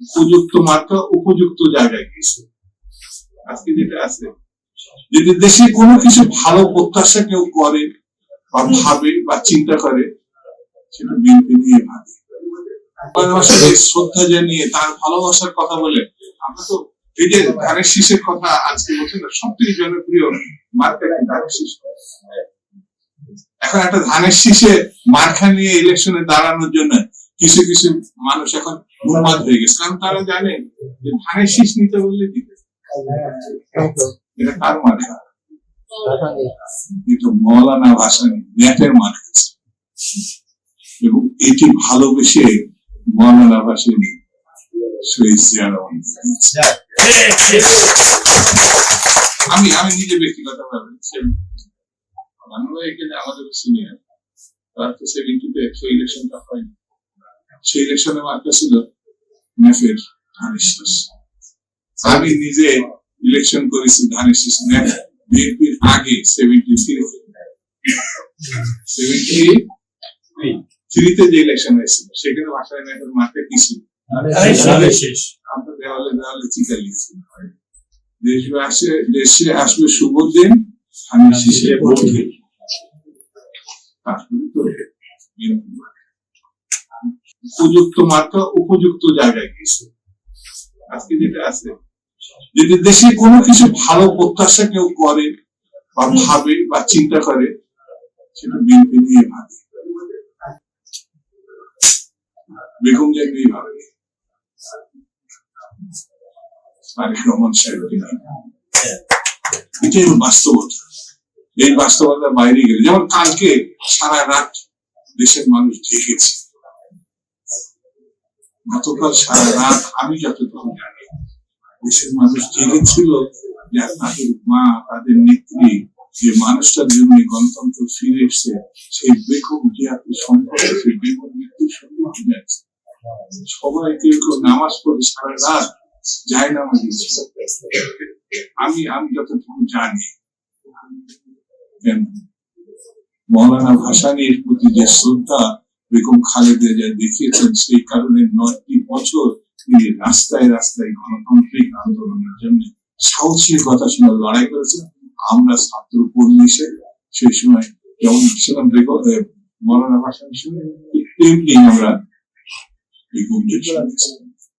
উপযুক্ত মাত্রা, উপযুক্ত জায়গায় গেছে আজকে যেটা আছে, যদি দেশে কোনো কিছু ভালো প্রত্যাশা কেউ করে বা ভাবে বা চিন্তা করে, সেটা বিএনপি নিয়ে ভাবে। ভালোবাসাকে শ্রদ্ধা জানিয়ে তার ভালোবাসার কথা বলে, আমরা তো এই যে ধানের শীষের কথা আজকে বলছেন সব থেকে জনপ্রিয় মার্কেট ধানের শীষ। এখন একটা ধানের শীষে মার্কা নিয়ে ইলেকশনে দাঁড়ানোর জন্য কিছু কিছু মানুষ এখন উন্মাদ হয়ে গেছে। কারণ তারা জানে যে ধানের শীষ নিতে বললে দিতে। এটা কার মার্কা কিন্তু মৌলানা নেটের মার্কা এবং এটি ভালোবেসে মৌলানা আমি আমি নিজে ব্যক্তিগত ভাবে আমাদের সিনিয়র তার তো সেভেন্টিতে ইলেকশনটা হয়নি। সেই ইলেকশনে মার্কা ছিল নেফের ধানের শীষ। আমি নিজে ইলেকশন করেছি ধানের শীষ নেফ বিএনপির আগে সেভেন্টি থ্রিতে সেভেন্টি থ্রিতে যে ইলেকশন হয়েছিল সেখানে ভাষায় নেফের মার্কা কি ছিল? আমরা দেওয়ালে দেওয়ালে চিকা লিখছি। দেশে আসে দেশে আসবে শুভ দিন আমি শীষে ভোট দিই তারপরে তো বিএনপি। উপযুক্ত মাত্রা, উপযুক্ত জায়গায় গেছে আজকে যেটা আছে, যদি দেশে কোনো কিছু ভালো প্রত্যাশা কেউ করে বা ভাবে বা চিন্তা করে, সেটা বিএনপি নিয়ে ভাবে। বেগম জিয়া নিয়ে ভাবে। তারেক রহমান সাহেবকে নিয়ে এটাই বাস্তবতা। এই বাস্তবতার বাইরে গেলে, যেমন কালকে সারা রাত দেশের মানুষ জেগেছে। গতকাল সারা রাত আমি যতটুকু জানি, দেশের মানুষ জেগেছিল যে তাদের মা, তাদের নেত্রী, যে মানুষটার জন্য গণতন্ত্র ফিরে এসছে, সেই বেগম জিয়াকে সম্পর্কে, সেই মৃত্যুর সঙ্গে সবাই কেউ কেউ নামাজ পড়ে সারা রাত যায় নামাজ আমি আমি যতটুকু জানি মৌলানা ভাসানির প্রতি যে শ্রদ্ধা বেগম খালেদা যা দেখিয়েছেন, সেই কারণে নয়টি বছর তিনি রাস্তায় রাস্তায় গণতান্ত্রিক আন্দোলনের জন্য কথা শুনে লড়াই করেছেন আমরা ছাত্র পরিবেশে সেই সময় যেমন ছিলাম বেগম হিসেবে তেমনি আমরা বেগম।